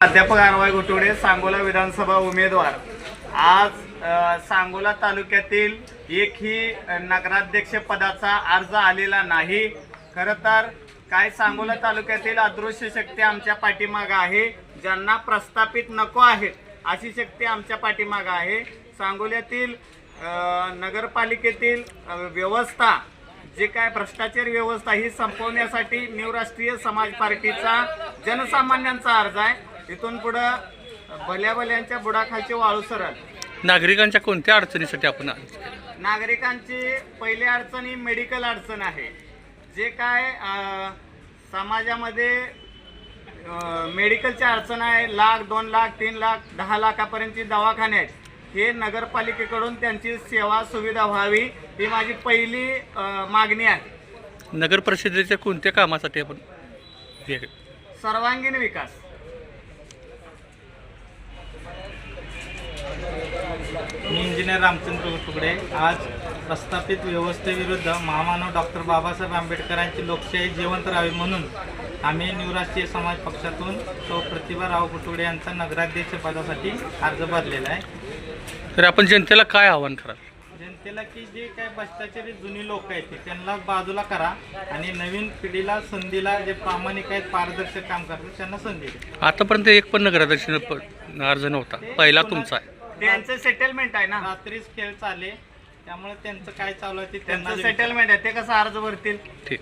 अध्यापक आरवाय गोटवडे सांगोला विधानसभा उमेदवार. आज सांगोला तालुक्यातील एकही ही नगराध्यक्ष पदाचा अर्ज आलेला नाही. खरं तर काय सांगोला तालुक्यातील अदृश्य शक्ती आमच्या पाठीमागं आहे ज्यांना प्रस्थापित नको आहेत अशी शक्ती आमच्या पाठीमागं आहे. सांगोल्यातील नगरपालिकेतील व्यवस्था जे काय भ्रष्टाचार व्यवस्था ही संपवण्यासाठी न्यू राष्ट्रीय समाज पार्टीचा जनसामान्यांचा अर्ज आहे. इथून पुढं भल्या भल्यांच्या बुडाखालचे वाळू सरळ. नागरिकांच्या कोणत्या अडचणीसाठी आपण आलो? नागरिकांची पहिली अडचण ही मेडिकल अडचण आहे. जे काय अं, समाजामध्ये अं, मेडिकलच्या अडचण आहे लाख दोन लाख तीन लाख दहा लाखापर्यंतची दवाखाने आहेत. हे नगरपालिकेकडून त्यांची सेवा सुविधा व्हावी ही माझी पहिली अं, मागणी आहे. नगर परिषदेच्या कोणत्या कामासाठी आपण हे- सर्वांगीण विकास. इंजिनियर रामचंद्र तुकडे आज प्रस्थापित व्यवस्थेविरुद्ध महामानव डॉक्टर बाबासाहेब आंबेडकरांची लोकशाही जिवंत राहावी म्हणून आम्ही न्यू राष्ट्रीय समाज पक्षातून सौ प्रतिभा राव कुटुडे यांचा नगराध्यक्ष पदासाठी अर्ज भरलेला आहे. तर आपण जनतेला काय आव्हान कराल? जनतेला की जे काय भ्रष्टाचारी जुनी लोक आहेत ते त्यांना बाजूला करा आणि नवीन पिढीला संधीला जे प्रामाणिक आहेत पारदर्शक काम करतात त्यांना संधी द्या. आतापर्यंत एक पण नगराध्यक्ष अर्ज नव्हता. पहिला तुमचा आहे. त्यांचं सेटलमेंट आहे ना. रात्रीच खेळ चाले. त्यामुळे त्यांचं काय चालू आहे ते त्यांना त्यांचं सेटलमेंट आहे ते कसं अर्ज भरतील? ठीक.